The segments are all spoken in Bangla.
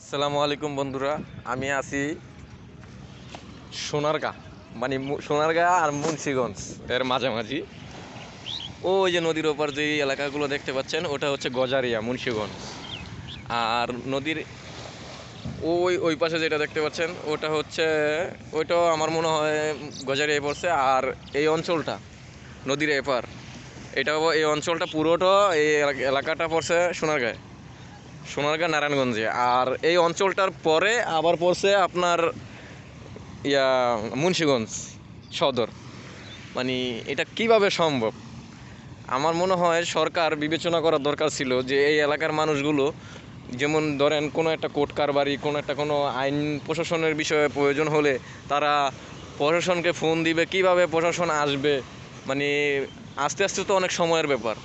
আসসালামু আলাইকুম বন্ধুরা আমি আছি সোনারগাঁ মানে সোনারগাঁ আর মুন্সিগঞ্জ। এর মাঝামাঝি। ও ওই যে নদীর ওপার যে এলাকাগুলো দেখতে পাচ্ছেন ওটা হচ্ছে গজারিয়া মুন্সিগঞ্জ। আর নদীর ওই ওই পাশে যেটা দেখতে পাচ্ছেন ওটা হচ্ছে ওইটাও আমার মনে হয় গজারিয়ায় পড়ছে। আর এই অঞ্চলটা নদীর এপার এটাও এই অঞ্চলটা পুরোটা এই এলাকাটা পড়ছে সোনারগাঁয়। সোনারগাঁ, নারায়ণগঞ্জে। আর এই অঞ্চলটার পরে আবার পড়ছে আপনার ইয়া, মুন্সীগঞ্জ সদর। মানে এটা কীভাবে সম্ভব? আমার মনে হয় সরকার বিবেচনা করার দরকার ছিল যে এই এলাকার মানুষগুলো, যেমন ধরেন কোনো একটা কোর্ট কারবারি, কোনো একটা কোনো আইন প্রশাসনের বিষয়ে প্রয়োজন হলে তারা প্রশাসনকে ফোন দিবে, কীভাবে প্রশাসন আসবে? মানে আস্তে আস্তে তো অনেক সময়ের ব্যাপার।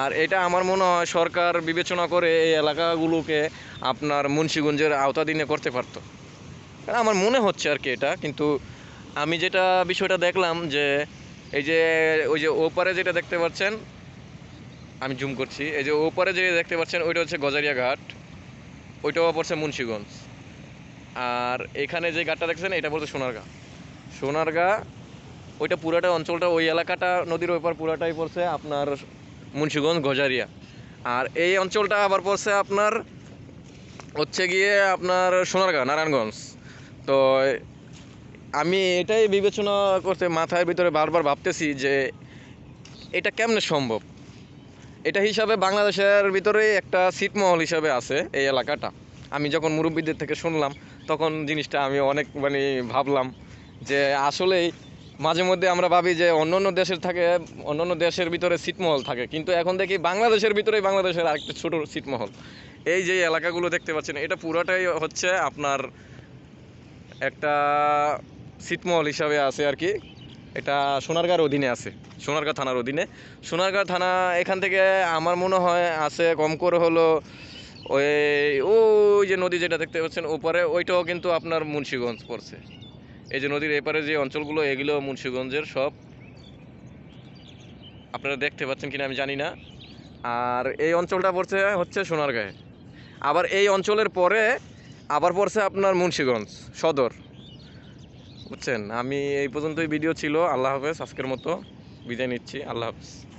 আর এটা আমার মনে হয় সরকার বিবেচনা করে এই এলাকাগুলোকে আপনার মুন্সিগঞ্জের আওতাধীনে করতে পারতো। আমার মনে হচ্ছে আর কি এটা, কিন্তু আমি যেটা বিষয়টা দেখলাম যে এই যে, ওই যে ওপারে যেটা দেখতে পাচ্ছেন, আমি জুম করছি, এই যে ওপারে যে দেখতে পাচ্ছেন, ওইটা হচ্ছে গজারিয়া ঘাট, ওইটাও পড়ছে মুন্সিগঞ্জ। আর এখানে যে ঘাটটা দেখছেন, এটা পড়ছে সোনারগাঁ। সোনারগাঁ, ওইটা পুরাটা অঞ্চলটা, ওই এলাকাটা, নদীর ওইপার পুরাটাই পড়ছে আপনার মুন্সিগঞ্জ, গজারিয়া। আর এই অঞ্চলটা আবার পড়ছে আপনার হচ্ছে গিয়ে আপনার সোনারগাঁ নারায়ণগঞ্জ। তো আমি এটাই বিবেচনা করতে মাথায় ভিতরে বারবার ভাবতেছি যে এটা কেমনে সম্ভব? এটা হিসাবে বাংলাদেশের ভিতরে একটা ছিটমহল হিসাবে আছে এই এলাকাটা। আমি যখন মুরব্বীদের থেকে শুনলাম, তখন জিনিসটা আমি অনেক মানে ভাবলাম যে আসলেই মাঝে মধ্যে আমরা ভাবি যে অন্য অন্য দেশের থাকে, অন্য অন্য দেশের ভিতরে ছিটমহল থাকে। কিন্তু এখন দেখি বাংলাদেশের ভিতরেই বাংলাদেশের আরেকটা ছোট ছিটমহল এই যে এলাকাগুলো দেখতে পাচ্ছেন, এটা পুরোটাই হচ্ছে আপনার একটা ছিটমহল হিসাবে আছে আর কি। এটা সোনারগাঁর অধীনে আছে সোনারগাঁ থানার অধীনে। সোনারগাঁ থানা এখান থেকে আমার মনে হয় আছে কম করে হলো ওই ওই যে নদী যেটা দেখতে পাচ্ছেন, ওপারে ওইটাও কিন্তু আপনার মুন্সীগঞ্জ পড়ছে। এই যে নদীর এপারে যে অঞ্চলগুলো, এগুলো মুন্সিগঞ্জের সব। আপনারা দেখতে পাচ্ছেন কিনা আমি জানি না। আর এই অঞ্চলটা পড়ছে, হচ্ছে সোনারগাঁয়ে। আবার এই অঞ্চলের পরে আবার পড়ছে আপনার মুন্সিগঞ্জ সদর। বুঝছেন? আমি এই পর্যন্তই ভিডিও ছিল। আল্লাহ হাফেজ, আজকের মতো বিদায় নিচ্ছি। আল্লাহ হাফেজ।